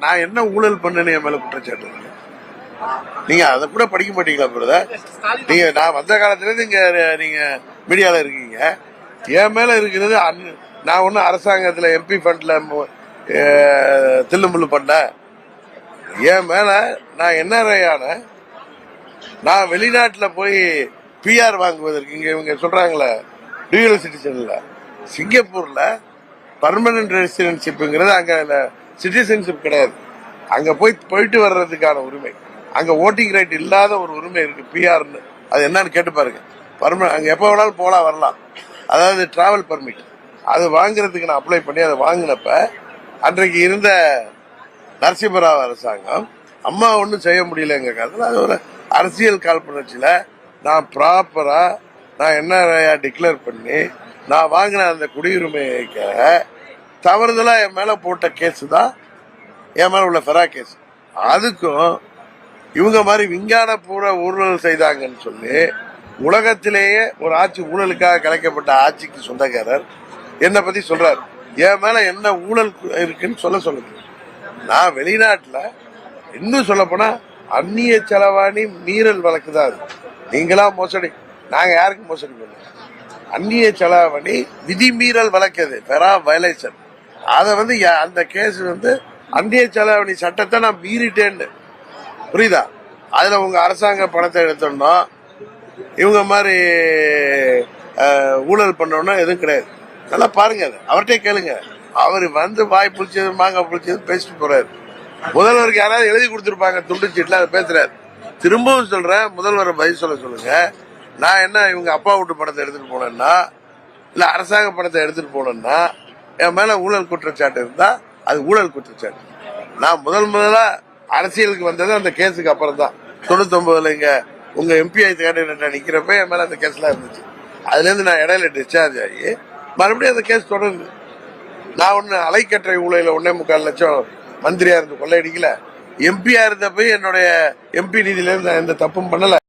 நான் என்ன ஊழல் பண்ணேன்னு என் மேல குற்றச்சாட்டு நீங்க அதை கூட படிக்க மாட்டீங்களா பிரதர் நீங்க நான் வந்த காலத்துல இருந்து இங்க நீங்க மீடியால இருக்கீங்க. என் மேல இருக்கிறது நான் ஒன்னும் அரசாங்கத்துல எம்பி ஃபண்ட்ல தில்லுமுள்ளு பண்ண என் மேல நான் என்ன ரயான நான் வெளிநாட்டுல போய் பிஆர் வாங்குவதற்கு இங்க இவங்க சொல்றாங்களே டியூவல் சிட்டிசன்ல சிங்கப்பூர்ல பர்மனன்ட் ரெசிடென்ஷிப்புங்கிறது அங்க சிட்டிசன்ஷிப் கிடையாது. அங்க போய் போயிட்டு வர்றதுக்கான உரிமை. அங்க ஓட்டிங் ரைட் இல்லாத ஒரு உரிமை இருக்கு பிஆர்னு அது என்னன்னு கேட்டு பாருங்க. பர்ம அங்க எப்போ வேணாலும் போலாம் வரலாம். அதாவது டிராவல் பர்மிட் அது வாங்குறதுக்கு நான் அப்ளை பண்ணி அதை வாங்கினப்ப அன்றைக்கு இருந்த நரசிம்மராவ் அரசாங்கம் அம்மா ஒன்றும் செய்ய முடியலங்க காலத்தில் அது ஒரு அரசியல் காழ்ப்புணர்ச்சியில் நான் ப்ராப்பராக நான் என்ன டிக்ளேர் பண்ணி நான் வாங்கின அந்த குடியுரிமைக்க தவறுதலாக என் மேலே போட்ட கேஸு தான் என் மேலே உள்ள ஃபெரா கேஸ் அதுக்கும் இவங்க மாதிரி விஞ்ஞான பூர்வ ஊழல் செய்தாங்கன்னு சொல்லி உலகத்திலேயே ஒரு ஆட்சி ஊழலுக்காக கலைக்கப்பட்ட ஆட்சிக்கு சொந்தக்காரர் என்னை பற்றி சொல்கிறார் என் மேலே என்ன ஊழல் இருக்குன்னு சொல்ல சொல்லுங்க. நான் வெளிநாட்டில் இன்னும் சொல்லப்போனால் அந்நிய செலவாணி மீறல் வழக்கு தான் அது. நீங்களா மோசடி. நாங்கள் யாருக்கு மோசடி பண்ணோம்? அந்நிய செலவாணி விதிமீறல் வழக்கு அது. பெரா வயலேஷன் அதை வந்து யா- அந்த கேஸ் வந்து அந்திய செலவணி சட்டத்தை நான் மீறிட்டேன்னு. புரியுதா? அதில் உங்கள் அரசாங்க பணத்தை எடுத்தோம்னா இவங்க மாதிரி ஊழல் பண்ணோம்னா எதுவும் கிடையாது. நல்லா பாருங்க அது. அவர்கிட்டயே கேளுங்க. அவர் வந்து வாய் புளிச்சது மாங்காய் பிடிச்சது பேசிட்டு போறாரு. முதல்வருக்கு யாராவது எழுதி கொடுத்துருப்பாங்க துண்டு சீட்டில் அதை பேசுறாரு. திரும்பவும் சொல்றேன் முதல்வரை பதில் சொல்ல சொல்லுங்க. நான் என்ன இவங்க அப்பா வீட்டு பணத்தை எடுத்துட்டு போனேன்னா இல்லை அரசாங்க பணத்தை எடுத்துட்டு போனேன்னா என் மேல ஊழல் குற்றச்சாட்டு இருந்தா அது ஊழல் குற்றச்சாட்டு. நான் முதல் முதலா அரசியலுக்கு வந்தது அந்த கேஸுக்கு அப்புறம் தான் தொண்ணூத்தொம்பதுல இங்க உங்க எம்பிஐ கேண்டிடேட்டா நிக்கிறப்ப என் மேல அந்த கேஸ்லாம் இருந்துச்சு. அதுல இருந்து நான் இடையில டிஸ்சார்ஜ் ஆகி மறுபடியும் அந்த கேஸ் தொடருது. நான் ஒண்ணு அலைக்கற்றை ஊழல ஒன்னே முக்கால் லட்சம் மந்திரியா இருந்து கொள்ளையடிக்கல. எம்பியா இருந்தப்ப என்னுடைய எம்பி நிதியில இருந்து நான் எந்த தப்பும் பண்ணல.